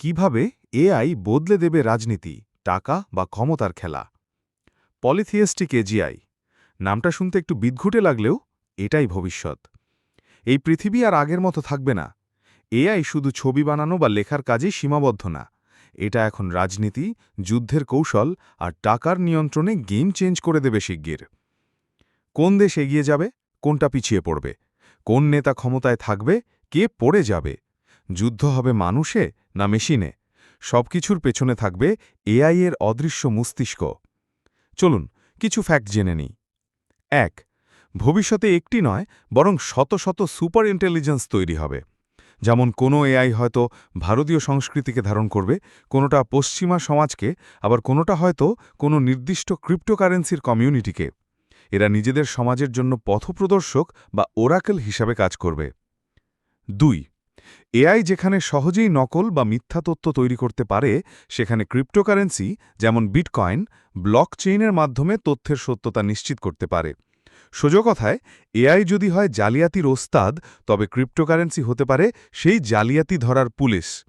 কীভাবে এআই বদলে দেবে রাজনীতি, টাকা বা ক্ষমতার খেলা? পলিথিয়েস্টিক এজিআই নামটা শুনতে একটু বিদঘুটে লাগলেও এটাই ভবিষ্যৎ। এই পৃথিবী আর আগের মতো থাকবে না। এআই শুধু ছবি বানানো বা লেখার কাজেই সীমাবদ্ধ না। এটা এখন রাজনীতি, যুদ্ধের কৌশল আর টাকার নিয়ন্ত্রণে গেম চেঞ্জ করে দেবে শিগগির। কোন দেশ এগিয়ে যাবে, কোনটা পিছিয়ে পড়বে? কোন নেতা ক্ষমতায় থাকবে, কে পড়ে যাবে? যুদ্ধ হবে মানুষে না মেশিনে। সবকিছুর পেছনে থাকবে এআই এর অদৃশ্য মস্তিষ্ক। চলুন, কিছু ফ্যাক্ট জেনে নিই। এক, ভবিষ্যতে একটি নয়, বরং শত শত সুপার ইন্টেলিজেন্স তৈরি হবে। যেমন কোনো এআই হয়তো ভারতীয় সংস্কৃতিকে ধারণ করবে, কোনোটা পশ্চিমা সমাজকে, আবার কোনোটা হয়তো কোনো নির্দিষ্ট ক্রিপ্টোকারেন্সির কমিউনিটিকে এরা নিজেদের সমাজের জন্য পথপ্রদর্শক বা ওরাকেল হিসাবে কাজ করবে। দুই এআই যেখানে সহজেই নকল বা মিথ্যা তথ্য তৈরি করতে পারে, সেখানে ক্রিপ্টোকারেন্সি, যেমন বিটকয়েন ব্লক চেইনের মাধ্যমে তথ্যের সত্যতা নিশ্চিত করতে পারে। সোজো কথায়, এআই যদি হয় জালিয়াতির ওস্তাদ, তবে ক্রিপ্টোকারেন্সি হতে পারে সেই জালিয়াতি ধরার পুলিশ।